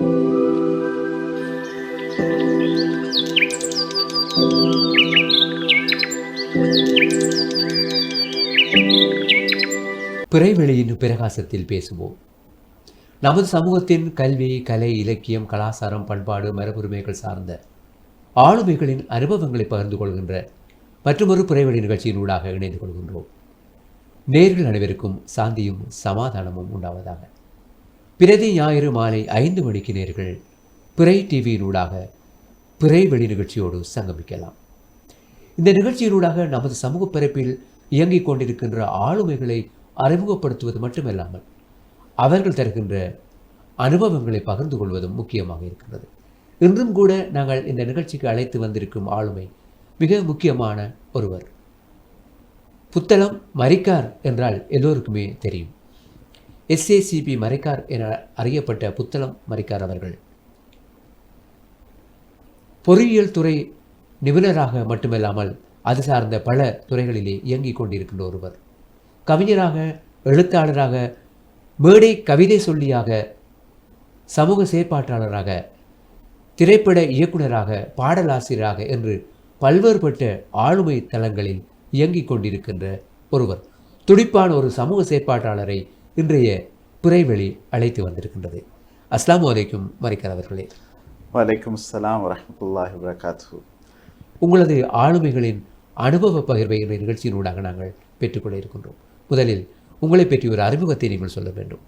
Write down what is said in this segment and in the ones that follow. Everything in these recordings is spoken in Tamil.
பிறைவெளியின் பிரகாசத்தில் பேசுவோம். நமது சமூகத்தின் கல்வி கலை இலக்கியம் கலாச்சாரம் பண்பாடு மரபுரிமைகள் சார்ந்த ஆளுமைகளின் அனுபவங்களை பகிர்ந்து கொள்கின்ற மற்றொரு பிறைவெளி நிகழ்ச்சியின் ஊடாக இணைந்து கொள்கின்றோம். நேர்கள் அனைவருக்கும் சாந்தியும் சமாதானமும் உண்டாவதாக. பிரதி ஞாயிறு மாலை ஐந்து மணிக்கு நேர்கள் பிறை டிவியினூடாக பிறை வெளி நிகழ்ச்சியோடு சங்கமிக்கலாம். இந்த நிகழ்ச்சியினூடாக நமது சமூக பிறப்பில் இயங்கிக் கொண்டிருக்கின்ற ஆளுமைகளை அறிமுகப்படுத்துவது மட்டுமல்லாமல் அவர்கள் தருகின்ற அனுபவங்களை பகிர்ந்து கொள்வதும் முக்கியமாக இருக்கின்றது. இன்றும் கூட நாங்கள் இந்த நிகழ்ச்சிக்கு அழைத்து வந்திருக்கும் ஆளுமை மிக முக்கியமான ஒருவர். புத்தளம் மரிக்கார் என்றால் எல்லோருக்குமே தெரியும். எஸ்ஏசிபி மறைக்கார் என அறியப்பட்ட புத்தளம் மறைக்கார் அவர்கள். பொறியியல் துறை நிபுணராக மட்டுமல்லாமல் அது சார்ந்த பல துறைகளிலே இயங்கிக் கொண்டிருக்கின்ற ஒருவர். கவிஞராக எழுத்தாளராக மேடை கவிதை சொல்லியாக சமூக செயற்பாட்டாளராக திரைப்பட இயக்குனராக பாடலாசிரியராக என்று பல்வேறுபட்ட ஆளுமை தளங்களில் இயங்கிக் கொண்டிருக்கின்ற ஒருவர். துடிப்பான ஒரு சமூக செயற்பாட்டாளரை இன்றைய பிறைவெளி அழைத்து வந்திருக்கின்றது. அஸ்லாம் வலைக்கும் மரிக்கர் அவர்களே வலைக்கும் அஸ்ஸலாம் வரஹ்மத்துல்லாஹி வபரகாத்துஹு. உங்களது ஆளுமைகளின் அனுபவ பகிர்வை இந்த நிகழ்ச்சியினூடாக நாங்கள் பெற்றுக்கொள்ள இருக்கின்றோம். முதலில் உங்களை பற்றி ஒரு அறிமுகத்தை நீங்கள் சொல்ல வேண்டும்.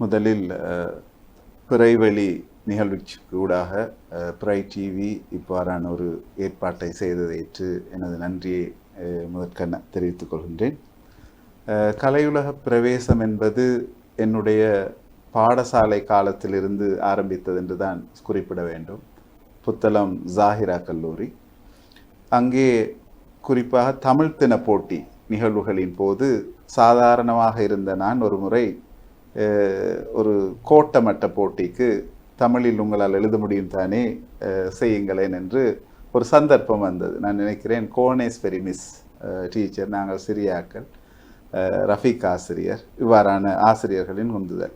முதலில் பிறைவெளி நிகழ்ச்சிக்கு ஊடாக பிறை டிவி இவ்வாறான ஒரு ஏற்பாட்டை செய்ததேற்று எனது நன்றியை அஹ், முதற்கண் தெரிவித்துக் கொள்கின்றேன். கலையுலக பிரவேசம் என்பது என்னுடைய பாடசாலை காலத்திலிருந்து ஆரம்பித்தது என்று தான் குறிப்பிட வேண்டும். புத்தளம் ஜாகிரா கல்லூரி. அங்கே குறிப்பாக தமிழ் தின போட்டி நிகழ்வுகளின் போது சாதாரணமாக இருந்த நான் ஒரு முறை ஒரு கோட்டமட்ட போட்டிக்கு தமிழில் உங்களால் எழுத முடியும் தானே செய்யுங்களேன் என்று ஒரு சந்தர்ப்பம் வந்தது. நான் நினைக்கிறேன் கோணேஸ்வரி மிஸ் டீச்சர் நாங்கள் சிறியாக்கள் ரஃபீக் ஆசிரியர் இவ்வாறான ஆசிரியர்களின் உந்துதல்.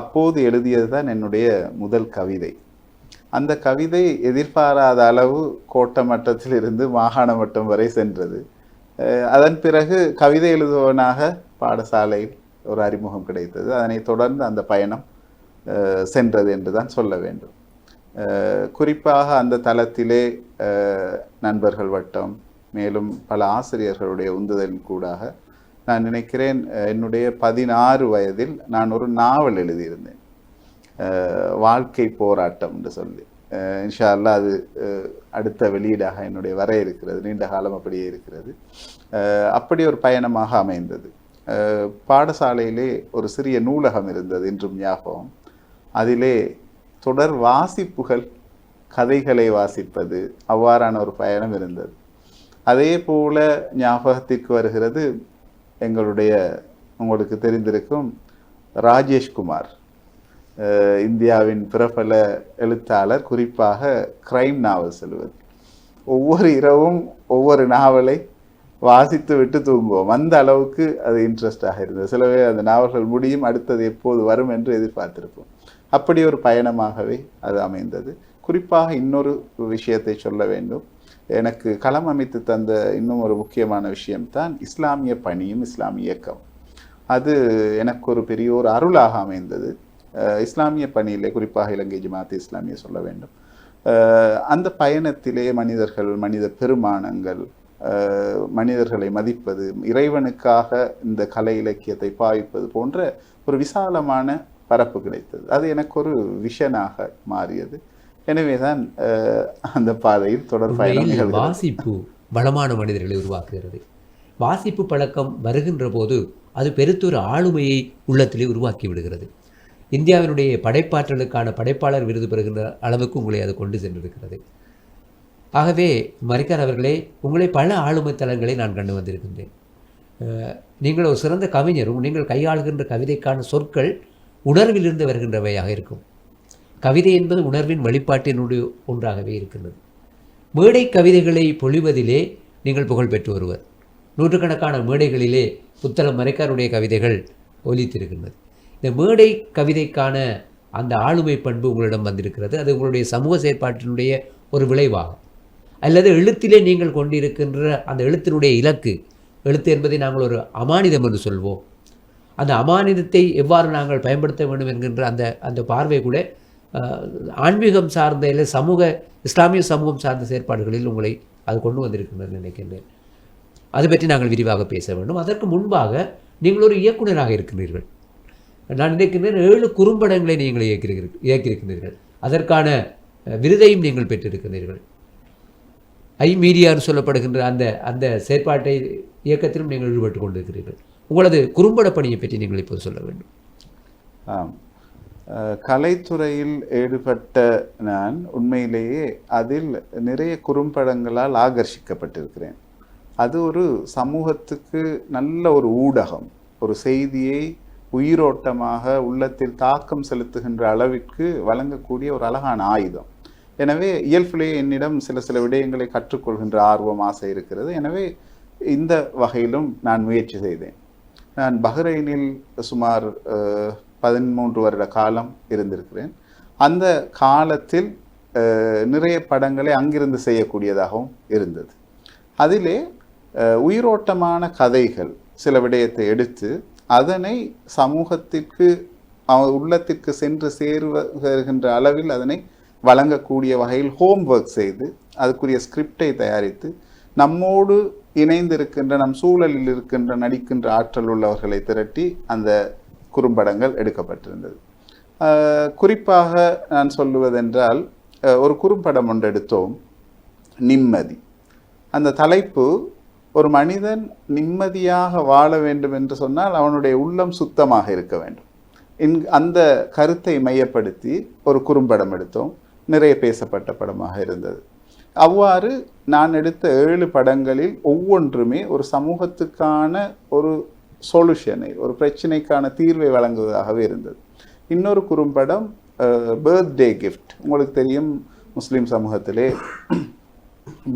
அப்போது எழுதியது தான் என்னுடைய முதல் கவிதை. அந்த கவிதை எதிர்பாராத அளவு கோட்ட மட்டத்திலிருந்து மாகாண மட்டம் வரை சென்றது. அதன் பிறகு கவிதை எழுதுவனாக பாடசாலையில் ஒரு அறிமுகம் கிடைத்தது. அதனைத் தொடர்ந்து அந்த பயணம் சென்றது என்று தான் சொல்ல வேண்டும். குறிப்பாக அந்த தளத்திலே நண்பர்கள் வட்டம் மேலும் பல ஆசிரியர்களுடைய உந்துதலின் கூடாக நான் நினைக்கிறேன் என்னுடைய பதினாறு வயதில் நான் ஒரு நாவல் எழுதியிருந்தேன். வாழ்க்கை போராட்டம் என்று சொல்லி. இன்ஷா அல்லா அது அடுத்த வெளியீடாக என்னுடைய வர இருக்கிறது நீண்ட காலம் அப்படியே இருக்கிறது. அப்படி ஒரு பயணமாக அமைந்தது. பாடசாலையிலே ஒரு சிறிய நூலகம் இருந்தது இன்றும் ஞாபகம். அதிலே தொடர் வாசிப்புகள் கதைகளை வாசிப்பது அவ்வாறான ஒரு பயணம் இருந்தது. அதே போல ஞாபகத்திற்கு வருகிறது எங்களுடைய உங்களுக்கு தெரிந்திருக்கும் ராஜேஷ்குமார் இந்தியாவின் பிரபல எழுத்தாளர் குறிப்பாக கிரைம் நாவல் செல்வது. ஒவ்வொரு இரவும் ஒவ்வொரு நாவலை வாசித்து விட்டு தூங்குவோம். அந்த அளவுக்கு அது இன்ட்ரெஸ்டாக இருந்தது. சிலவே அந்த நாவல்கள் முடியும் அடுத்தது எப்போது வரும் என்று எதிர்பார்த்திருப்போம். அப்படி ஒரு பயணமாகவே அது அமைந்தது. குறிப்பாக இன்னொரு விஷயத்தை சொல்ல வேண்டும். எனக்கு களம் அமைத்து தந்த இன்னும் ஒரு முக்கியமான விஷயம்தான் இஸ்லாமிய பணியும் இஸ்லாமிய இயக்கம் அது எனக்கு ஒரு பெரிய ஒரு அருளாக அமைந்தது. இஸ்லாமிய பணியிலே குறிப்பாக இலங்கை ஜமாத் இஸ்லாமிய சொல்ல வேண்டும். அந்த பயணத்திலே மனிதர்கள் மனித பெருமானங்கள் மனிதர்களை மதிப்பது இறைவனுக்காக இந்த கலை இலக்கியத்தை பாவிப்பது போன்ற ஒரு விசாலமான பரப்பு கிடைத்தது. அது எனக்கு ஒரு விஷனாக மாறியது. எனவேதான் அஹ் அந்த பாதையில் தொடர் பயணம் வாசிப்பு பலமான மனிதர்களை உருவாக்குகிறது. வாசிப்பு பழக்கம் வருகின்ற போது அது பெருத்தொரு ஆளுமையை உள்ளத்திலே உருவாக்கி விடுகிறது. இந்தியாவினுடைய படைப்பாற்றலுக்கான படைப்பாளர் விருது பெறுகின்ற அளவுக்கு உங்களை அது கொண்டு சென்றிருக்கிறது. ஆகவே மரிக்கார் அவர்களே உங்களை பல ஆளுமை தலங்களை நான் கண்டு வந்திருக்கின்றேன். நீங்கள் ஒரு சிறந்த கவிஞரும் நீங்கள் கையாளுகின்ற கவிதைக்கான சொற்கள் உணர்விலிருந்து வருகின்றவையாக இருக்கும். கவிதை என்பது உணர்வின் வெளிப்பாட்டினுடைய ஒன்றாகவே இருக்கின்றது. மேடை கவிதைகளை பொழிவதிலே நீங்கள் புகழ் பெற்று வருவர். நூற்றுக்கணக்கான மேடைகளிலே புத்தளம் மறைக்காருடைய கவிதைகள் ஒலித்திருக்கின்றது. இந்த மேடை கவிதைக்கான அந்த ஆளுமை பண்பு உங்களிடம் வந்திருக்கிறது. அது உங்களுடைய சமூக செயற்பாட்டினுடைய ஒரு விளைவாகும். அல்லது எழுத்திலே நீங்கள் கொண்டிருக்கின்ற அந்த எழுத்தினுடைய இலக்கு எழுத்து என்பதை நாங்கள் ஒரு அமானிதம் என்று சொல்வோம். அந்த அமானிதத்தை எவ்வாறு நாங்கள் பயன்படுத்த வேண்டும் என்கின்ற அந்த அந்த பார்வை கூட ஆன்மீகம் சார்ந்த இல்லை சமூக இஸ்லாமிய சமூகம் சார்ந்த செயற்பாடுகளில் உங்களை அது கொண்டு வந்திருக்கின்றது நினைக்கின்றேன். அது பற்றி நாங்கள் விரிவாக பேச வேண்டும். அதற்கு முன்பாக நீங்கள் ஒரு இயக்குனராக இருக்கிறீர்கள் நான் நினைக்கின்றேன் ஏழு குறும்படங்களை நீங்கள் இயக்கிறீர்கள் இயக்கியிருக்கின்றீர்கள். அதற்கான விருதையும் நீங்கள் பெற்றிருக்கிறீர்கள் ஐ மீடியான்னு சொல்லப்படுகின்ற அந்த அந்த செயற்பாட்டை இயக்கத்திலும் நீங்கள் ஈடுபட்டு கொண்டிருக்கிறீர்கள். உங்களது குறும்பட பணியை பற்றி நீங்கள் இப்போது சொல்ல வேண்டும். ஆம். கலைத்துறையில் ஈடுபட்ட நான் உண்மையிலேயே அதில் நிறைய குறும்படங்களால் ஆகர்ஷிக்கப்பட்டிருக்கிறேன். அது ஒரு சமூகத்துக்கு நல்ல ஒரு ஊடகம் ஒரு செய்தியை உயிரோட்டமாக உள்ளத்தில் தாக்கம் செலுத்துகின்ற அளவிற்கு வழங்கக்கூடிய ஒரு அழகான ஆயுதம். எனவே இயல்பிலேயே என்னிடம் சில சில விடயங்களை கற்றுக்கொள்கின்ற ஆர்வம் ஆசை இருக்கிறது. எனவே இந்த வகையிலும் நான் முயற்சி செய்தேன். நான் பஹ்ரைனில் சுமார் பதிமூன்று வருட காலம் இருந்திருக்கிறேன். அந்த காலத்தில் நிறைய படங்களை அங்கிருந்து செய்யக்கூடியதாகவும் இருந்தது. அதிலே உயிரோட்டமான கதைகள் சில விடயத்தை எடுத்து அதனை சமூகத்திற்கு உள்ளத்திற்கு சென்று சேருகின்ற அளவில் அதனை வழங்கக்கூடிய வகையில் ஹோம்ஒர்க் செய்து அதுக்குரிய ஸ்கிரிப்டை தயாரித்து நம்மோடு இணைந்திருக்கின்ற நம் சூழலில் இருக்கின்ற நடிக்கின்ற ஆற்றல் உள்ளவர்களை திரட்டி அந்த குறும்படங்கள் எடுக்கப்பட்டிருந்தது. குறிப்பாக நான் சொல்லுவதென்றால் ஒரு குறும்படம் ஒன்று எடுத்தோம் நிம்மதி. அந்த தலைப்பு ஒரு மனிதன் நிம்மதியாக வாழ வேண்டும் என்று சொன்னால் அவனுடைய உள்ளம் சுத்தமாக இருக்க வேண்டும். இன்- அந்த கருத்தை மையப்படுத்தி ஒரு குறும்படம் எடுத்தோம். நிறைய பேசப்பட்ட படமாக இருந்தது. அவ்வாறு நான் எடுத்த ஏழு படங்களில் ஒவ்வொன்றுமே ஒரு சமூகத்துக்கான ஒரு சொல்யூஷனை ஒரு பிரச்சனைக்கான தீர்வை வழங்குவதாகவே இருந்தது. இன்னொரு குறும்படம் பர்த்டே கிஃப்ட் உங்களுக்கு தெரியும் முஸ்லீம் சமூகத்திலே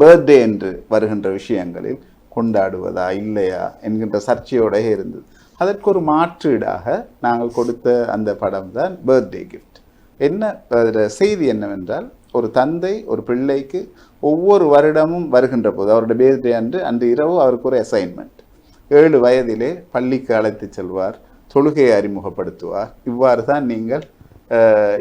பர்த்டே என்று வருகின்ற விஷயங்களில் கொண்டாடுவதா இல்லையா என்கின்ற சர்ச்சையோட இருந்தது. அதற்கு ஒரு மாற்றீடாக நாங்கள் கொடுத்த அந்த படம் தான் பர்த்டே கிஃப்ட் என்ன அதில் செய்தி என்னவென்றால் ஒரு தந்தை ஒரு பிள்ளைக்கு ஒவ்வொரு வருடமும் வருகின்ற போது அவருடைய பேர்தே அன்று அன்று இரவு அவருக்கு ஒரு அசைன்மெண்ட் ஏழு வயதிலே பள்ளிக்கு அழைத்துச் செல்வார் தொழுகையை அறிமுகப்படுத்துவார். இவ்வாறு தான் நீங்கள்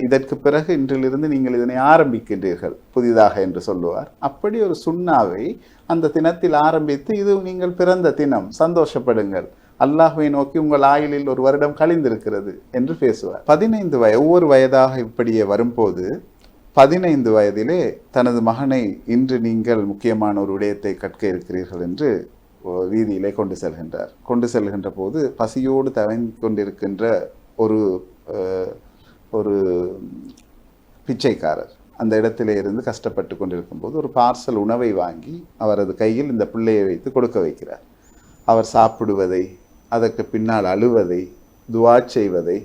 இதற்கு பிறகு இன்றிலிருந்து நீங்கள் இதனை ஆரம்பிக்கின்றீர்கள் புதிதாக என்று சொல்லுவார். அப்படி ஒரு சுண்ணாவை அந்த தினத்தில் ஆரம்பித்து இது நீங்கள் பிறந்த தினம் சந்தோஷப்படுங்கள். அல்லாஹுவை நோக்கி உங்கள் ஆயுளில் ஒரு வருடம் கழிந்திருக்கிறது என்று பேசுவார். பதினைந்து வய ஒவ்வொரு வயதாக இப்படியே வரும்போது பதினைந்து வயதிலே தனது மகனை இன்று நீங்கள் முக்கியமான ஒரு விடயத்தை கற்க இருக்கிறீர்கள் என்று வீதியிலே கொண்டு செல்கின்றார். கொண்டு செல்கின்ற போது பசியோடு தவங்கிக் கொண்டிருக்கின்ற ஒரு ஒரு பிச்சைக்காரர் அந்த இடத்திலே இருந்து கஷ்டப்பட்டு கொண்டிருக்கும் போது ஒரு பார்சல் உணவை வாங்கி அவரது கையில் இந்த பிள்ளையை வைத்து கொடுக்க வைக்கிறார். அவர் சாப்பிடுவதை அதற்கு பின்னால் அழுவதை துவா செய்வதை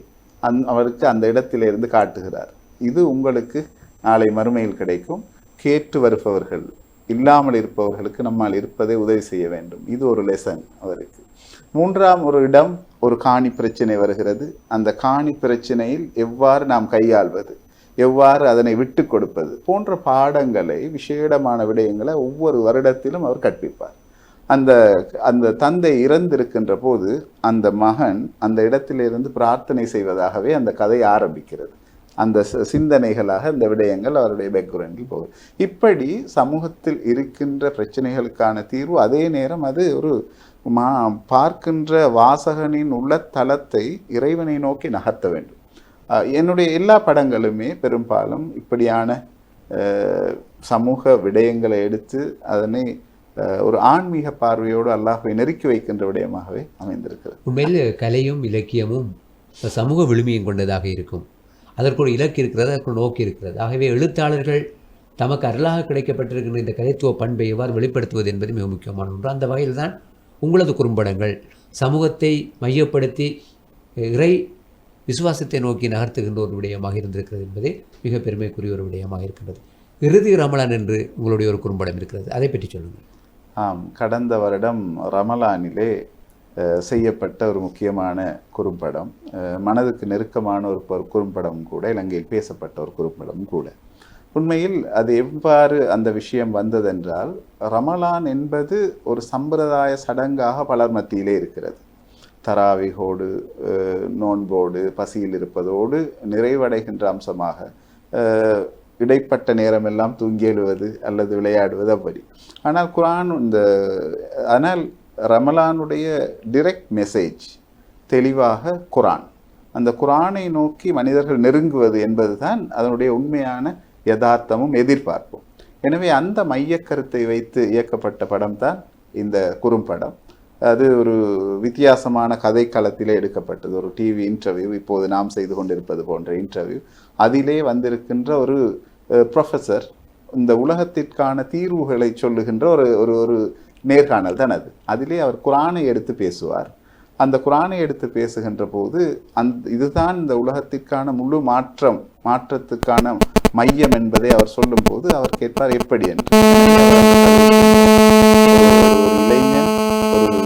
அந் அவருக்கு அந்த இடத்திலிருந்து காட்டுகிறார். இது உங்களுக்கு நாளை மறுமையில் கிடைக்கும். கேட்டு வருபவர்கள் இல்லாமல் இருப்பவர்களுக்கு நம்மால் இருப்பதை உதவி செய்ய வேண்டும். இது ஒரு லெசன் அவருக்கு. மூன்றாம் ஒரு இடம் ஒரு காணி பிரச்சனை வருகிறது. அந்த காணி பிரச்சனையில் எவ்வாறு நாம் கையாள்வது? எவ்வாறு அதனை விட்டு கொடுப்பது? போன்ற பாடங்களை விசேடமான விடயங்களை ஒவ்வொரு வருடத்திலும் அவர் கற்பிப்பார். அந்த அந்த தந்தை இறந்திருக்கின்ற போது அந்த மகன் அந்த இடத்திலிருந்து பிரார்த்தனை செய்வதாகவே அந்த கதை ஆரம்பிக்கிறது. அந்த சி- சிந்தனைகளாக இந்த விடயங்கள் அவருடைய பேக்ரவுண்டில் போகுது இப்படி சமூகத்தில் இருக்கின்ற பிரச்சனைகளுக்கான தீர்வு அதே நேரம் அது ஒரு மா பார்க்கின்ற வாசகனின் உள்ள தளத்தை இறைவனை நோக்கி நகர்த்த வேண்டும். என்னுடைய எல்லா படங்களுமே பெரும்பாலும் இப்படியான சமூக விடயங்களை எடுத்து அதனை ஒரு ஆன்மீக பார்வையோடு அல்லாஹை நெருக்கி வைக்கின்ற விடயமாகவே அமைந்திருக்கிறது. உண்மையில் கலையும் இலக்கியமும் சமூக விழுமியம் கொண்டதாக இருக்கும். அதற்கு ஒரு இலக்கு இருக்கிறது அதற்கு நோக்கி இருக்கிறது. ஆகவே எழுத்தாளர்கள் தமக்கு அருளாக கிடைக்கப்பட்டிருக்கின்ற இந்த கலைத்துவ பண்பை எவ்வாறு வெளிப்படுத்துவது என்பது மிக முக்கியமான ஒன்று. அந்த வகையில் தான் உங்களது குறும்படங்கள் சமூகத்தை மையப்படுத்தி இறை விசுவாசத்தை நோக்கி நகர்த்துகின்ற ஒரு விடயமாக இருந்திருக்கிறது என்பதே மிக பெருமைக்குரிய ஒரு விடயமாக இருக்கின்றது. இறுதி ரமலான் என்று உங்களுடைய ஒரு குறும்படம் இருக்கிறது. அதை பற்றி சொல்லுங்கள். ஆம் கடந்த வருடம் ரமலானிலே செய்யப்பட்ட ஒரு முக்கியமான குறும்படம். மனதுக்கு நெருக்கமான ஒரு குறும்படம் கூட இலங்கையில் பேசப்பட்ட ஒரு குறும்படம் கூட. உண்மையில் அது எவ்வாறு அந்த விஷயம் வந்ததென்றால் ரமலான் என்பது ஒரு சம்பிரதாய சடங்காக பலர் மத்தியிலே இருக்கிறது. தராவிகோடு நோன்போடு பசியில் இருப்பதோடு நிறைவடைகின்ற அம்சமாக இடைப்பட்ட நேரமெல்லாம் தூங்கி எழுவது அல்லது விளையாடுவது அப்படி. ஆனால் குரான் இந்த ஆனால் ரமலானுடைய டிரெக்ட் மெசேஜ் தெளிவாக குரான். அந்த குரானை நோக்கி மனிதர்கள் நெருங்குவது என்பது தான் அதனுடைய உண்மையான யதார்த்தமும் எதிர்பார்ப்பும். எனவே அந்த மையக்கருத்தை வைத்து இயக்கப்பட்ட படம் தான் இந்த குறும்படம் அது ஒரு வித்தியாசமான கதைக்களத்திலே எடுக்கப்பட்டது. ஒரு டிவி இன்டர்வியூ இப்போது நாம் செய்து கொண்டிருப்பது போன்ற இன்டர்வியூ அதிலே வந்திருக்கின்ற ஒரு ப்ரொஃபஸர் இந்த உலகத்திற்கான தீர்வுகளை சொல்லுகின்ற ஒரு ஒரு ஒரு நேர்காணல் தான் அது. அதிலே அவர் குரானை எடுத்து பேசுவார். அந்த குரானை எடுத்து பேசுகின்ற போது அந் இதுதான் இந்த உலகத்திற்கான முழு மாற்றம் மாற்றத்துக்கான மையம் என்பதை அவர் சொல்லும்போது அவர் கேட்பார் எப்படி என்று? இளைஞன் ஒரு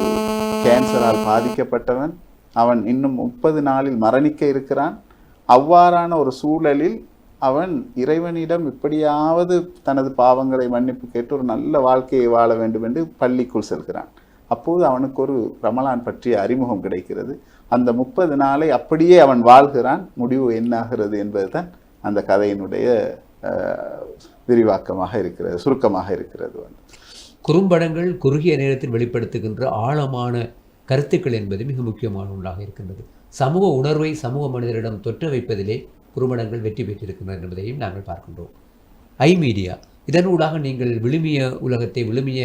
கேன்சரால் பாதிக்கப்பட்டவன் அவன் இன்னும் முப்பது நாளில் மரணிக்க இருக்கிறான். அவ்வாறான ஒரு சூழலில் அவன் இறைவனிடம் இப்படியாவது தனது பாவங்களை மன்னிப்பு கேட்டு ஒரு நல்ல வாழ்க்கையை வாழ வேண்டும் என்று பள்ளிக்குள் செல்கிறான். அப்போது அவனுக்கு ஒரு ரமலான் பற்றிய அறிமுகம் கிடைக்கிறது. அந்த முப்பது நாளை அப்படியே அவன் வாழ்கிறான். முடிவு என்னாகிறது என்பதுதான் அந்த கதையினுடைய விரிவாக்கமாக இருக்கிறது சுருக்கமாக இருக்கிறது. வந்து குறும்படங்கள் குறுகிய நேரத்தில் வெளிப்படுத்துகின்ற ஆழமான கருத்துக்கள் என்பது மிக முக்கியமான ஒன்றாக இருக்கின்றது. சமூக உணர்வை சமூக மனிதரிடம் தொற்று வைப்பதிலே குறும்படங்கள் வெற்றி பெற்றிருக்கின்றன என்பதையும் நாங்கள் பார்க்கின்றோம். ஐ மீடியா இதனூடாக நீங்கள் விழுமிய உலகத்தை விழுமிய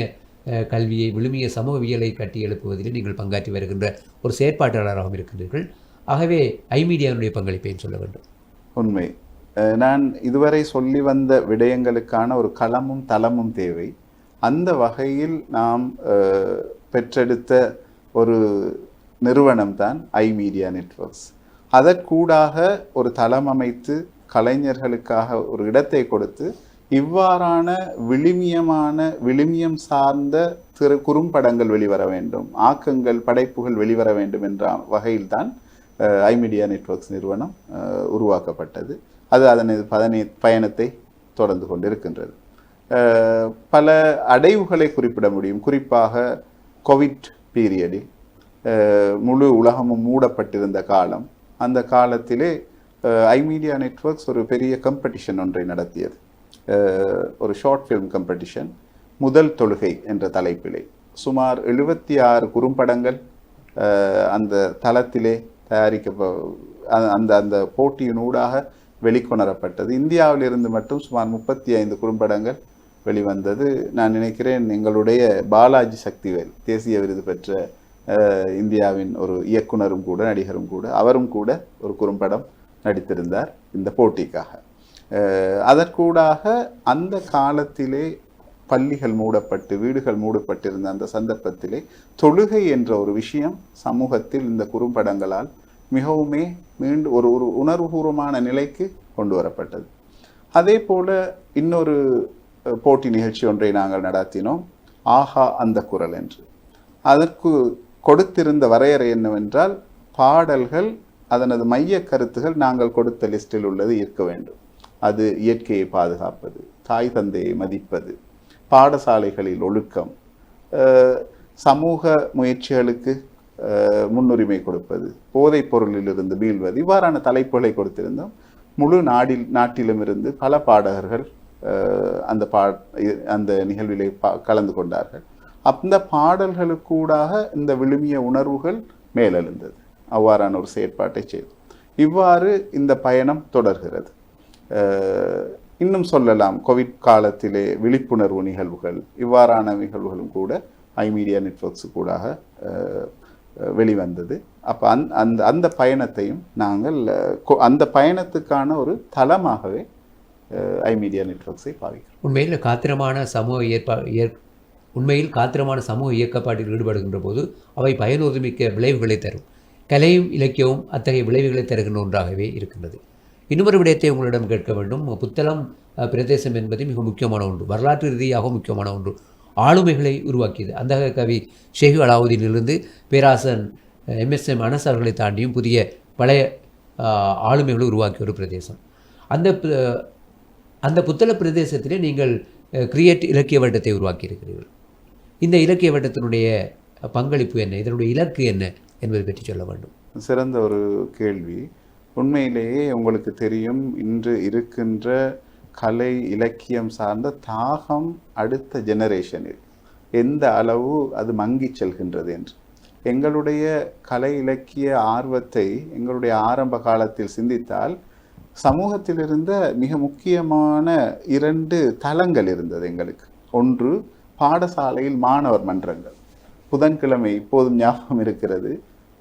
கல்வியை விழுமிய சமூகவியலை கட்டி எழுப்புவதில் நீங்கள் பங்காற்றி வருகின்ற ஒரு செயற்பாட்டாளராகவும் இருக்கின்றீர்கள். ஆகவே ஐ மீடியாவினுடைய பங்களிப்பையும் சொல்ல வேண்டும்? உண்மை. நான் இதுவரை சொல்லி வந்த விடயங்களுக்கான ஒரு களமும் தளமும் தேவை. அந்த வகையில் நாம் பெற்றெடுத்த ஒரு நிறுவனம் தான் ஐ மீடியா நெட்வொர்க்ஸ். அதற்கூடாக ஒரு தளம் அமைத்து கலைஞர்களுக்காக ஒரு இடத்தை கொடுத்து இவ்வாறான விழுமியமான விழுமியம் சார்ந்த திரு குறும்படங்கள் வெளிவர வேண்டும் ஆக்கங்கள் படைப்புகள் வெளிவர வேண்டும் என்ற வகையில்தான் ஐமீடியா ஐ மீடியா நிறுவனம் உருவாக்கப்பட்டது. அது அதனது பதனை பயணத்தை தொடர்ந்து கொண்டிருக்கின்றது. பல அடைவுகளை குறிப்பிட முடியும். குறிப்பாக கோவிட் பீரியடில் முழு உலகமும் மூடப்பட்டிருந்த காலம் அந்த காலத்திலே ஐ மீடியா நெட்வொர்க்ஸ் ஒரு பெரிய கம்பெடிஷன் ஒன்றை நடத்தியது. ஒரு ஷார்ட் ஃபிலிம் கம்பெடிஷன் முதல் தொழுகை என்ற தலைப்பிலே. சுமார் எழுபத்தி ஆறு குறும்படங்கள் அந்த தளத்திலே தயாரிக்க அந்த அந்த போட்டியினூடாக வெளிக்கொணரப்பட்டது. இந்தியாவிலிருந்து மட்டும் சுமார் முப்பத்தி ஐந்து குறும்படங்கள் வெளிவந்தது. நான் நினைக்கிறேன் எங்களுடைய பாலாஜி சக்திவேல் தேசிய விருது பெற்ற இந்தியாவின் ஒரு இயக்குனரும் கூட நடிகரும் கூட அவரும் கூட ஒரு குறும்படம் நடித்திருந்தார் இந்த போட்டிக்காக. அதற்கூடாக அந்த காலத்திலே பள்ளிகள் மூடப்பட்டு வீடுகள் மூடப்பட்டிருந்த அந்த சந்தர்ப்பத்திலே தொழுகை என்ற ஒரு விஷயம் சமூகத்தில் இந்த குறும்படங்களால் மிகவுமே மீண்டும் ஒரு ஒரு உணர்வுபூர்வமான நிலைக்கு கொண்டு வரப்பட்டது. அதே போல இன்னொரு போட்டி நிகழ்ச்சி ஒன்றை நாங்கள் நடத்தினோம் ஆஹா அந்த குரல் என்று. அதற்கு கொடுத்திருந்த வரையறை என்னவென்றால் பாடல்கள் அதனது மைய கருத்துகள் நாங்கள் கொடுத்த லிஸ்டில் உள்ளது இருக்க வேண்டும். அது இயற்கையை பாதுகாப்பது தாய் தந்தையை மதிப்பது பாடசாலைகளில் ஒழுக்கம் சமூக முயற்சிகளுக்கு முன்னுரிமை கொடுப்பது போதைப் பொருளிலிருந்து மீள்வது இவ்வாறான தலைப்புகளை கொடுத்திருந்தோம். முழு நாடில் நாட்டிலும் இருந்து பல பாடகர்கள் அந்த பா அந்த நிகழ்விலே பா- கலந்து கொண்டார்கள். அந்த பாடல்களுக்கூடாக இந்த விழுமிய உணர்வுகள் மேலெழுந்தது. அவ்வாறான ஒரு செயற்பாட்டை செய்து இவ்வாறு இந்த பயணம் தொடர்கிறது. இன்னும் சொல்லலாம் கோவிட் காலத்திலே விழிப்புணர்வு நிகழ்வுகள் இவ்வாறான நிகழ்வுகளும் கூட ஐ மீடியா நெட்ஒர்க்ஸு கூடாக வெளிவந்தது. அப்போ அந் அந்த அந்த பயணத்தையும் நாங்கள் அந்த பயணத்துக்கான ஒரு தளமாகவே ஐ மீடியா நெட்வொர்க்ஸை பாவிக்கிறோம். உண்மையில் காத்திரமான சமூக ஏற்பா ஏற் உண்மையில் காத்திரமான சமூக இயக்கப்பாட்டில் ஈடுபடுகின்ற போது அவை பயனுறுமிக்க விளைவுகளை தரும். கலையும் இலக்கியமும் அத்தகைய விளைவுகளை தருகின்ற ஒன்றாகவே இருக்கின்றது. இன்னொரு விடயத்தை உங்களிடம் கேட்க வேண்டும். புத்தளம் பிரதேசம் என்பது மிக முக்கியமான ஒன்று. வரலாற்று ரீதியாக முக்கியமான ஒன்று. ஆளுமைகளை உருவாக்கியது. அந்த கவி ஷேகு அலாவுதீனிலிருந்து பேராசன் எம்எஸ்எம் அனஸ் அவர்களை தாண்டியும் புதிய பழைய ஆளுமைகளை உருவாக்கிய ஒரு பிரதேசம். அந்த அந்த புத்தள பிரதேசத்திலே நீங்கள் கிரியேட் இலக்கிய வட்டத்தை உருவாக்கியிருக்கிறீர்கள். இந்த இலக்கிய வட்டத்தினுடைய பங்களிப்பு என்ன? இதனுடைய இலக்கு என்ன என்பதை பற்றி சொல்ல வேண்டும். சிறந்த ஒரு கேள்வி. உண்மையிலேயே உங்களுக்கு தெரியும் இன்று இருக்கின்ற கலை இலக்கியம் சார்ந்த தாகம் அடுத்த ஜெனரேஷனில் எந்த அளவு அது மங்கிச் செல்கின்றது என்று. எங்களுடைய கலை இலக்கிய ஆர்வத்தை எங்களுடைய ஆரம்ப காலத்தில் சிந்தித்தால் சமூகத்தில் இருந்த மிக முக்கியமான இரண்டு தளங்கள் இருந்தது எங்களுக்கு. ஒன்று பாடசாலையில் மாணவர் மன்றங்கள். புதன்கிழமை இப்போதும் ஞாபகம் இருக்கிறது.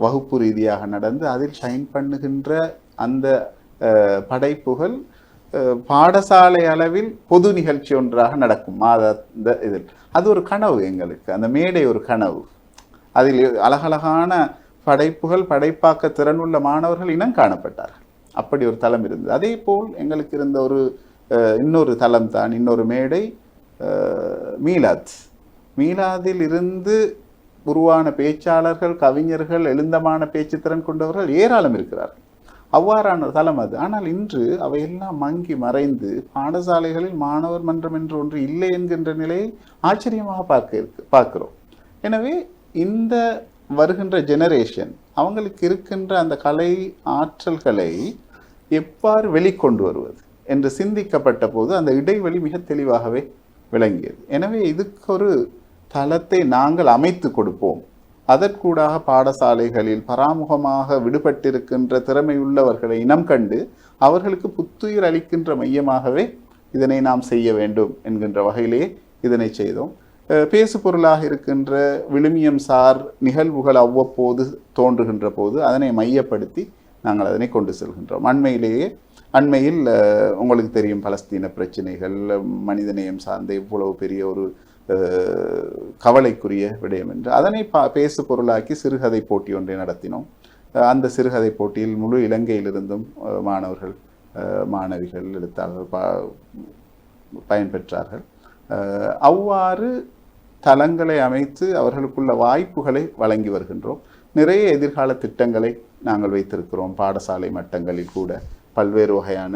வகுப்பு ரீதியாக நடந்து அதில் ஷைன் பண்ணுகின்ற அந்த படைப்புகள் பாடசாலை அளவில் பொது நிகழ்ச்சி ஒன்றாக நடக்கும். மாத இந்த இதில். அது ஒரு கனவு எங்களுக்கு. அந்த மேடை ஒரு கனவு. அதில் அழகழகான படைப்புகள் படைப்பாக்க திறனுள்ள மாணவர்கள் இனம் காணப்பட்டார்கள். அப்படி ஒரு தளம் இருந்தது. அதே போல் எங்களுக்கு இருந்த ஒரு இன்னொரு தளம் தான் இன்னொரு மேடை மீலாத். மீலாதில் இருந்து உருவான பேச்சாளர்கள் கவிஞர்கள் எழுந்தமான பேச்சுத்திறன் கொண்டவர்கள் ஏராளம் இருக்கிறார்கள். அவ்வாறான தளம் அது. ஆனால் இன்று அவையெல்லாம் மங்கி மறைந்து பாடசாலைகளில் மாணவர் மன்றம் என்று ஒன்று இல்லை என்கின்ற நிலையை ஆச்சரியமாக பார்க்க இருக்கு பார்க்கிறோம். எனவே இந்த வருகின்ற ஜெனரேஷன் அவங்களுக்கு இருக்கின்ற அந்த கலை ஆற்றல்களை எவ்வாறு வெளிக்கொண்டு வருவது என்று சிந்திக்கப்பட்ட போது அந்த இடைவெளி மிக தெளிவாகவே விளங்கியது. எனவே இதுக்கு ஒரு தளத்தை நாங்கள் அமைத்து கொடுப்போம். அதற்கூடாக பாடசாலைகளில் பராமுகமாக விடுபட்டிருக்கின்ற திறமையுள்ளவர்களை இனம் கண்டு அவர்களுக்கு புத்துயிர் அளிக்கின்ற மையமாகவே இதனை நாம் செய்ய வேண்டும் என்கின்ற வகையிலே இதனை செய்தோம். பேசு பொருளாக இருக்கின்ற விழுமியம் சார் நிகழ்வுகள் அவ்வப்போது தோன்றுகின்ற போது அதனை மையப்படுத்தி நாங்கள் அதனை கொண்டு செல்கின்றோம். அண்மையிலேயே அண்மையில் உங்களுக்கு தெரியும் பலஸ்தீன பிரச்சனைகள் மனிதநேயம் சார்ந்த இவ்வளவு பெரிய ஒரு கவலைக்குரிய விடயம் என்று. அதனை பா பேசு பொருளாக்கி சிறுகதை போட்டி ஒன்றை நடத்தினோம். அந்த சிறுகதை போட்டியில் முழு இலங்கையிலிருந்தும் மாணவர்கள் மாணவிகள் எழுத்தாளர்கள் பா பயன்பெற்றார்கள். அவ்வாறு தளங்களை அமைத்து அவர்களுக்குள்ள வாய்ப்புகளை வழங்கி வருகின்றோம். நிறைய எதிர்கால திட்டங்களை நாங்கள் வைத்திருக்கிறோம். பாடசாலை மட்டங்களில் கூட. பல்வேறு வகையான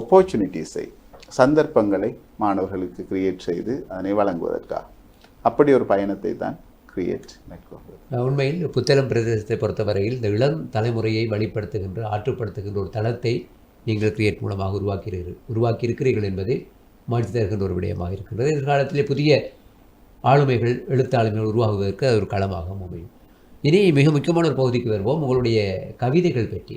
ஒப்பர்ச்சுனிட்டிஸை சந்தர்ப்பங்களை மாணவர்களுக்கு கிரியேட் செய்து அதனை வழங்குவதற்காக. அப்படி ஒரு பயணத்தை தான் கிரியேட் நெட்வொர்க் உண்மையில் புத்தளம் பிரதேசத்தை பொறுத்தவரையில் இந்த இளம் தலைமுறையை வழிப்படுத்துகின்ற ஆற்றுப்படுத்துகின்ற ஒரு தளத்தை நீங்கள் கிரியேட் மூலமாக உருவாக்கிறீர்கள் உருவாக்கியிருக்கிறீர்கள் என்பது மகிழ்ச்சி தருகின்ற ஒரு விடயமாக இருக்கின்றது. எதிர்காலத்திலே புதிய ஆளுமைகள் எழுத்தாளுமைகள் உருவாகுவதற்கு அது ஒரு களமாக அமையும். இனி மிக முக்கியமான ஒரு பகுதிக்கு வருவோம். உங்களுடைய கவிதைகள் பற்றி.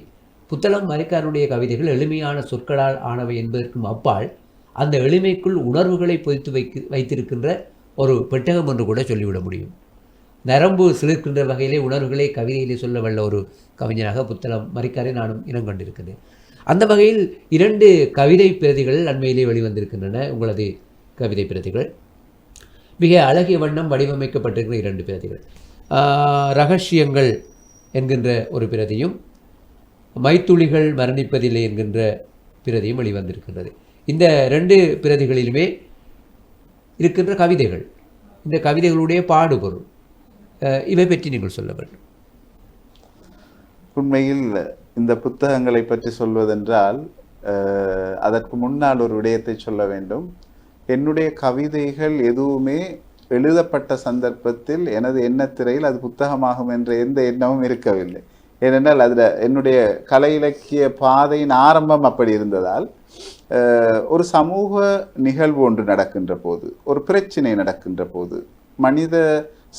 புத்தளம் மரிக்காருடைய கவிதைகள் எளிமையான சொற்களால் ஆனவை என்பதற்கும் அப்பால் அந்த எளிமைக்குள் உணர்வுகளை பொய்த்து வைக்கு வைத்திருக்கின்ற ஒரு பெட்டகம் என்று கூட சொல்லிவிட முடியும். நரம்பு சிலிர்க்கின்ற வகையிலே உணர்வுகளை கவிதையிலே சொல்ல வல்ல ஒரு கவிஞனாக புத்தளம் மரிக்காரை நானும் இனம் கண்டிருக்கிறேன் அந்த வகையில் இரண்டு கவிதை பிரதிகள் அண்மையிலே வெளிவந்திருக்கின்றன உங்களது கவிதை பிரதிகள். மிக அழகிய வண்ணம் வடிவமைக்கப்பட்டிருக்கிற இரண்டு பிரதிகள். ரகசியங்கள் என்கின்ற ஒரு பிரதியும் மைத்துளிகள் மரணிப்பதில்லை என்கின்ற பிரதியும் வெளிவந்திருக்கின்றது. இந்த ரெண்டு பிரதிகளிலுமே இருக்கின்ற கவிதைகள். இந்த கவிதைகளுடைய பாடுபொருள். இவை பற்றி நீங்கள் சொல்ல வேண்டும். உண்மையில் இந்த புத்தகங்களை பற்றி சொல்வதென்றால் அதற்கு முன்னால் ஒரு விடயத்தை சொல்ல வேண்டும். என்னுடைய கவிதைகள் எதுவுமே எழுதப்பட்ட சந்தர்ப்பத்தில் எனது எண்ணத்திரையில் அது புத்தகமாகும் என்ற எந்த எண்ணமும் இருக்கவில்லை. ஏனென்றால் அதில் என்னுடைய கலை இலக்கிய பாதையின் ஆரம்பம் அப்படி இருந்ததால் ஒரு சமூக நிகழ்வு ஒன்று நடக்கின்ற போது ஒரு பிரச்சனை நடக்கின்ற போது மனித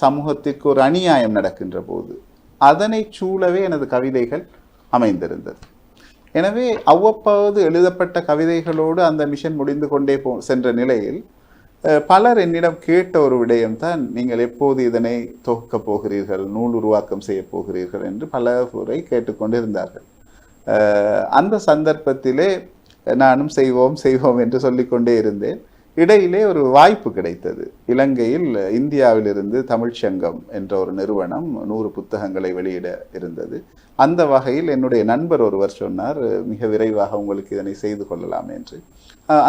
சமூகத்திற்கு ஒரு அநியாயம் நடக்கின்ற போது அதனை சூழவே எனது கவிதைகள் அமைந்திருந்தது. எனவே அவ்வப்போது எழுதப்பட்ட கவிதைகளோடு அந்த மிஷன் முடிந்து கொண்டே போ சென்ற நிலையில் பலர் என்னிடம் கேட்ட ஒரு விடயம்தான் நீங்கள் எப்போது இதனை தொகுக்கப் போகிறீர்கள்? நூல் உருவாக்கம் செய்ய போகிறீர்கள்? என்று பல முறை கேட்டுக்கொண்டிருந்தார்கள். அந்த சந்தர்ப்பத்திலே நானும் செய்வோம் செய்வோம் என்று சொல்லிக்கொண்டே இருந்தேன். இடையிலே ஒரு வாய்ப்பு கிடைத்தது. இலங்கையில் இந்தியாவிலிருந்து தமிழ்ச்சங்கம் என்ற ஒரு நிறுவனம் நூறு புத்தகங்களை வெளியிட இருந்தது. அந்த வகையில் என்னுடைய நண்பர் ஒருவர் சொன்னார் மிக விரைவாக உங்களுக்கு இதனை செய்து கொள்ளலாம் என்று.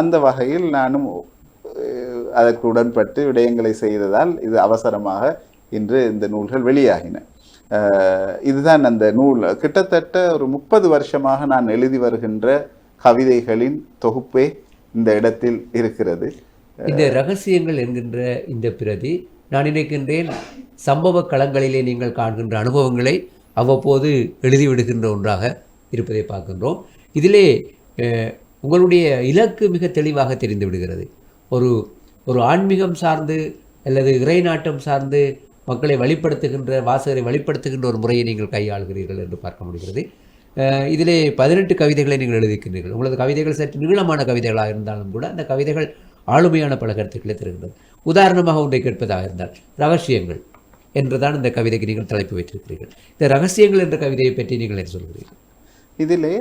அந்த வகையில் நானும் அதற்கு உடன்பட்டு விடயங்களை செய்ததால் இது அவசரமாக இன்று இந்த நூல்கள் வெளியாகின. இதுதான் அந்த நூல். கிட்டத்தட்ட ஒரு முப்பது வருஷமாக நான் எழுதி வருகின்ற கவிதைகளின் தொகுப்பே இந்த இடத்தில் இருக்கிறது. இந்த ரகசியங்கள் என்கின்ற இந்த பிரதி நான் நினைக்கின்றேன் சம்பவ களங்களிலே நீங்கள் காண்கின்ற அனுபவங்களை அவ்வப்போது எழுதிவிடுகின்ற ஒன்றாக இருப்பதை பார்க்கின்றோம். இதிலே உங்களுடைய இலக்கு மிக தெளிவாக தெரிந்து விடுகிறது. ஒரு ஒரு ஆன்மீகம் சார்ந்து அல்லது இறைநாட்டம் சார்ந்து மக்களை வழிப்படுத்துகின்ற வாசகரை வழிப்படுத்துகின்ற ஒரு முறையை நீங்கள் கையாளுகிறீர்கள் என்று பார்க்க முடிகிறது. இதிலே பதினெட்டு கவிதைகளை நீங்கள் எழுதியிருக்கின்றீர்கள். உங்களது கவிதைகள் சற்று நீளமான கவிதைகளாக இருந்தாலும் கூட அந்த கவிதைகள் ஆளுமையான பல கருத்துக்களை தருகின்றது உதாரணமாக ஒன்றை கேட்பதாக இருந்தால் ரகசியங்கள் என்றுதான் இந்த கவிதைக்கு நீங்கள் தலைப்பு வைத்திருக்கிறீர்கள். இந்த ரகசியங்கள் என்ற கவிதையை பற்றி நீங்கள் என்ன சொல்கிறீர்கள்? இதிலே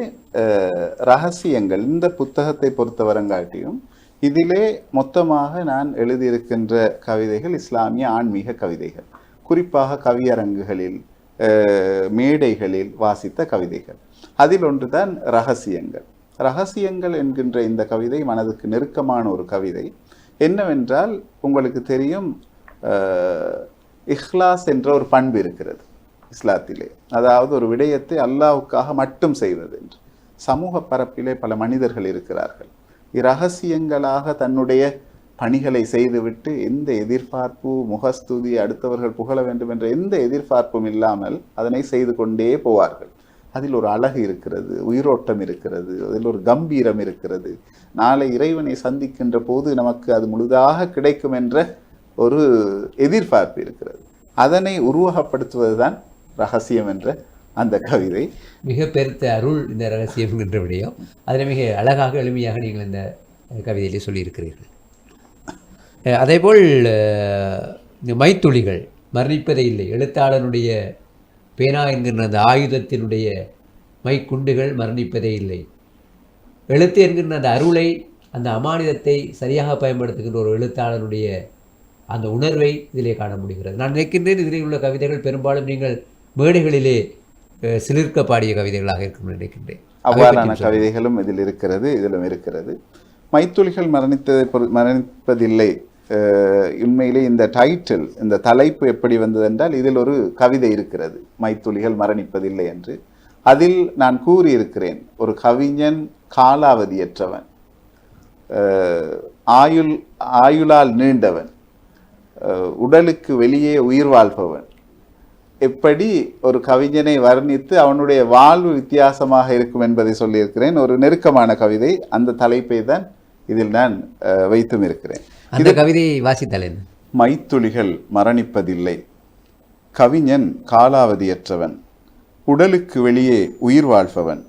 ரகசியங்கள் இந்த புத்தகத்தை பொறுத்தவரங்காட்டியும் இதிலே மொத்தமாக நான் எழுதியிருக்கின்ற கவிதைகள் இஸ்லாமிய ஆன்மீக கவிதைகள். குறிப்பாக கவியரங்குகளில் மேடைகளில் வாசித்த கவிதைகள். அதில் ஒன்றுதான் ரகசியங்கள். ரகசியங்கள் என்கின்ற இந்த கவிதை மனதுக்கு நெருக்கமான ஒரு கவிதை. என்னவென்றால் உங்களுக்கு தெரியும் இஹ்லாஸ் என்ற ஒரு பண்பு இருக்கிறது இஸ்லாத்திலே. அதாவது ஒரு விடயத்தை அல்லாவுக்காக மட்டும் செய்வது என்று. சமூக பரப்பிலே பல மனிதர்கள் இருக்கிறார்கள். இரகசியங்களாக தன்னுடைய பணிகளை செய்துவிட்டு எந்த எதிர்பார்ப்பு முகஸ்துதி அடுத்தவர்கள் புகழ வேண்டும் என்ற எந்த எதிர்பார்ப்பும் இல்லாமல் அதனை செய்து கொண்டே போவார்கள். அதில் ஒரு அழகு இருக்கிறது உயிரோட்டம் இருக்கிறது அதில் ஒரு கம்பீரம் இருக்கிறது. நாளை இறைவனை சந்திக்கின்ற போது நமக்கு அது முழுதாக கிடைக்கும் என்ற ஒரு எதிர்பார்ப்பு இருக்கிறது. அதனை உருவகப்படுத்துவதுதான் ரகசியம் என்ற அந்த கவிதை. மிக பெருத்த அருள் இந்த ரகசியம் என்கின்ற விடயம். அதில் மிக அழகாக எளிமையாக நீங்கள் இந்த கவிதையிலே சொல்லியிருக்கிறீர்கள். அதேபோல் மைத்துளிகள் மரணிப்பதே இல்லை. எழுத்தாளனுடைய பேனா என்கின்ற அந்த ஆயுதத்தினுடைய மைக்குண்டுகள் மரணிப்பதே இல்லை. எழுத்து என்கின்ற அந்த அருளை அந்த அமானிதத்தை சரியாக பயன்படுத்துகின்ற ஒரு எழுத்தாளனுடைய அந்த உணர்வை இதிலே காண முடிகிறது. நான் நினைக்கின்றேன் இதிலே உள்ள கவிதைகள் பெரும்பாலும் நீங்கள் மேடைகளிலே சிலிர்க்க பாடிய கவிதைகளாக இருக்கும் நினைக்கின்றேன். அவ்வாறான கவிதைகளும் இதில் இருக்கிறது இதிலும் இருக்கிறது. மைத்துளிகள் மரணித்ததை மரணிப்பதில்லை. உண்மையிலே இந்த டைட்டில் இந்த தலைப்பு எப்படி வந்தது என்றால் இதில் ஒரு கவிதை இருக்கிறது. மைத்துளிகள் மரணிப்பதில்லை என்று. அதில் நான் கூறியிருக்கிறேன் ஒரு கவிஞன் காலாவதியற்றவன். ஆயுள் ஆயுளால் நீண்டவன். உடலுக்கு வெளியே உயிர் வாழ்பவன். எப்படி ஒரு கவிஞனை வர்ணித்து அவனுடைய வாழ்வு வித்தியாசமாக இருக்கும் என்பதை சொல்லியிருக்கிறேன். ஒரு நெருக்கமான கவிதை. அந்த தலைப்பை தான் இதில் நான் வைத்தும் இருக்கிறேன். அந்த கவிதையை வாசித்தால் என்ன? மைத்துளிகள் மரணிப்பதில்லை. கவிஞன் காலாவதியற்றவன். உடலுக்கு வெளியே உயிர் வாழ்பவன்.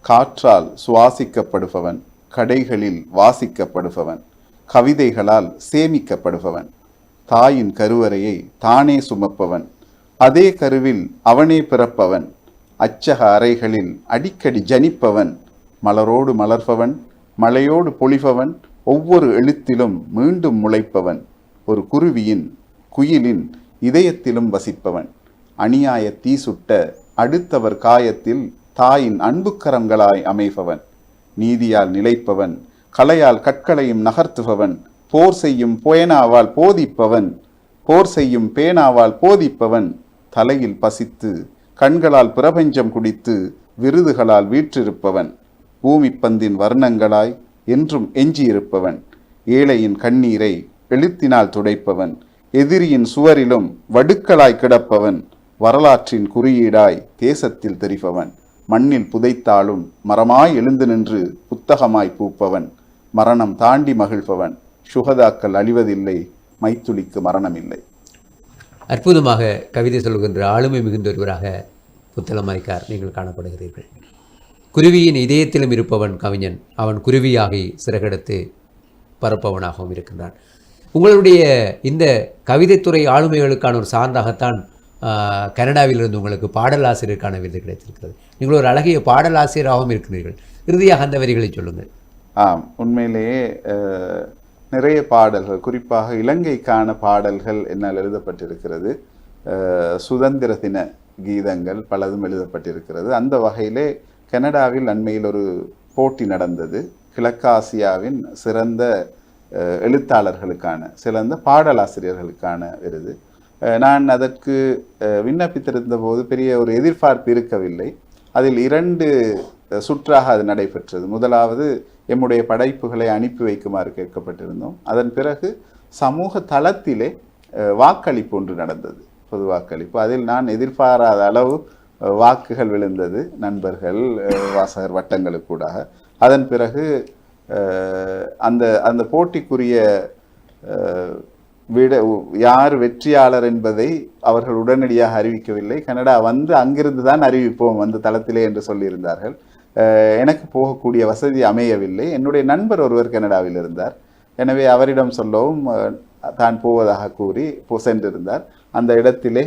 காற்றால் சுவாசிக்கப்படுபவன். கடைகளில் வாசிக்கப்படுபவன். கவிதைகளால் சேமிக்கப்படுபவன். தாயின் கருவறையை தானே சுமப்பவன். அதே கருவில் அவனே பிறப்பவன். அச்சக அறைகளில் அடிக்கடி ஜனிப்பவன். மலரோடு மலர்பவன் மலையோடு பொழிபவன் ஒவ்வொரு எழுத்திலும் மீண்டும் முளைப்பவன். ஒரு குருவியின் குயிலின் இதயத்திலும் வசிப்பவன். அநியாய தீ சுட்ட அடுத்தவர் காயத்தில் தாயின் அன்புக்கரங்களாய் அமைபவன். நீதியால் நிலைப்பவன் கலையால் கற்களையும் நகர்த்துபவன் போர் செய்யும் பேனாவால் போதிப்பவன் போர் செய்யும் பேனாவால் போதிப்பவன் தலையில் பசித்து கண்களால் பிரபஞ்சம் குடித்து விருதுகளால் வீற்றிருப்பவன். பூமிப்பந்தின் வர்ணங்களாய் என்றும் எஞ்சியிருப்பவன். ஏழையின் கண்ணீரை எழுத்தினால் துடைப்பவன். எதிரியின் சுவரிலும் வடுக்களாய் கிடப்பவன். வரலாற்றின் குறியீடாய் தேசத்தில் தெரிபவன். மண்ணில் புதைத்தாலும் மரமாய் எழுந்து நின்று புத்தகமாய் பூப்பவன். மரணம் தாண்டி மகிழ்பவன். சுகதாக்கள் அழிவதில்லை மைத்துளிக்கு மரணமில்லை. அற்புதமாக கவிதை சொல்கின்ற ஆளுமை மிகுந்த ஒருவராக புத்தளமாய்க்கார் நீங்கள் காணப்படுகிறீர்கள். குருவியின் இதயத்திலும் இருப்பவன் கவிஞன். அவன் குருவியாகி சிறகெடுத்து பரப்பவனாகவும் இருக்கின்றான். உங்களுடைய இந்த கவிதைத்துறை ஆளுமைகளுக்கான ஒரு சான்றாகத்தான் கனடாவிலிருந்து உங்களுக்கு பாடலாசிரியருக்கான விருது கிடைத்திருக்கிறது. நீங்கள் ஒரு அழகிய பாடலாசிரியராகவும் இருக்கிறீர்கள் இறுதியாக அந்த வரிகளை சொல்லுங்கள். ஆம் உண்மையிலேயே நிறைய பாடல்கள் குறிப்பாக இலங்கைக்கான பாடல்கள் என்னால் எழுதப்பட்டிருக்கிறது. சுதந்திர தின கீதங்கள் பலதும் எழுதப்பட்டிருக்கிறது. அந்த வகையிலே கனடாவில் அண்மையில் ஒரு போட்டி நடந்தது. கிழக்காசியாவின் சிறந்த எழுத்தாளர்களுக்கான சிறந்த பாடலாசிரியர்களுக்கான விருது. நான் அதற்கு விண்ணப்பித்திருந்தபோது விண்ணப்பித்திருந்த போது பெரிய ஒரு எதிர்பார்ப்பு இருக்கவில்லை. அதில் இரண்டு சுற்றாக அது நடைபெற்றது. முதலாவது எம்முடைய படைப்புகளை அனுப்பி வைக்குமாறு கேட்கப்பட்டிருந்தோம். அதன் பிறகு சமூக தளத்திலே வாக்களிப்பு ஒன்று நடந்தது பொது வாக்களிப்பு. அதில் நான் எதிர்பாராத அளவு வாக்குகள் விழுந்தது நண்பர்கள் வாசகர் வட்டங்களுக்கூடாக. அதன் பிறகு அந்த அந்த போட்டிக்குரிய விட யார் வெற்றியாளர் என்பதை அவர்கள் உடனடியாக அறிவிக்கவில்லை. கனடா வந்து அங்கிருந்து தான் அறிவிப்போம் அந்த தளத்திலே என்று சொல்லியிருந்தார்கள். எனக்கு போகக்கூடிய வசதி அமையவில்லை. என்னுடைய நண்பர் ஒருவர் கனடாவில் இருந்தார். எனவே அவரிடம் சொல்லவும் தான் போவதாக கூறி போ சென்றிருந்தார். அந்த இடத்திலே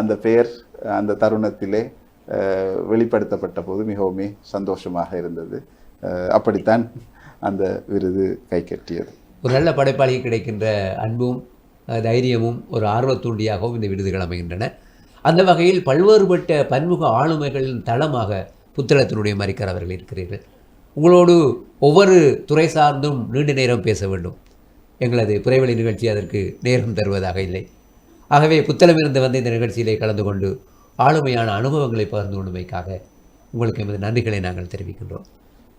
அந்த பெயர் அந்த தருணத்திலே வெளிப்படுத்தப்பட்ட போது மிகவும் சந்தோஷமாக இருந்தது. அப்படித்தான் அந்த விருது கைக்கட்டியது ஒரு நல்ல படைப்பாளிக்கு கிடைக்கின்ற அன்பும் தைரியமும் ஒரு ஆர்வத்தூண்டியாகவும் இந்த விருதுகள் அமைகின்றன. அந்த வகையில் பல்வேறுபட்ட பன்முக ஆளுமைகளின் தளமாக புத்தளத்தினுடைய மறிக்கர் அவர்கள் இருக்கிறீர்கள். உங்களோடு ஒவ்வொரு துறை சார்ந்தும் நீண்ட நேரம் பேச வேண்டும். எங்களது புறைவெளி நிகழ்ச்சி அதற்கு நேரம் தருவதாக இல்லை. ஆகவே புத்தளம் இருந்து வந்த இந்த நிகழ்ச்சியிலே கலந்து கொண்டு ஆளுமையான அனுபவங்களை பகிர்ந்து கொண்டமைக்காக உங்களுக்கு எமது நன்றிகளை நாங்கள் தெரிவிக்கின்றோம்.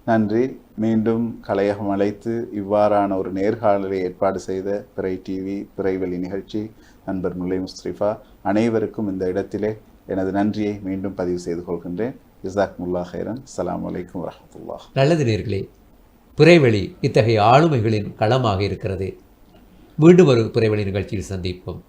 நன்றி. மீண்டும் கலையகம் அழைத்து இவ்வாறான ஒரு நேர்காணலை ஏற்பாடு செய்த பிறை டிவி பிறைவெளி நிகழ்ச்சி நண்பர் முல்லை முஸ்ரிஃபா அனைவருக்கும் இந்த இடத்திலே எனது நன்றியை மீண்டும் பதிவு செய்து கொள்கின்றேன். ஜசாக்முல்லா ஹைரன் அஸ்லாம் வலைக்கம் வரமத்துல்லா நல்லது நேர்களே புறைவெளி இத்தகைய ஆளுமைகளின் களமாக இருக்கிறது. மீண்டும் ஒரு புறைவெளி நிகழ்ச்சியில் சந்திப்போம்.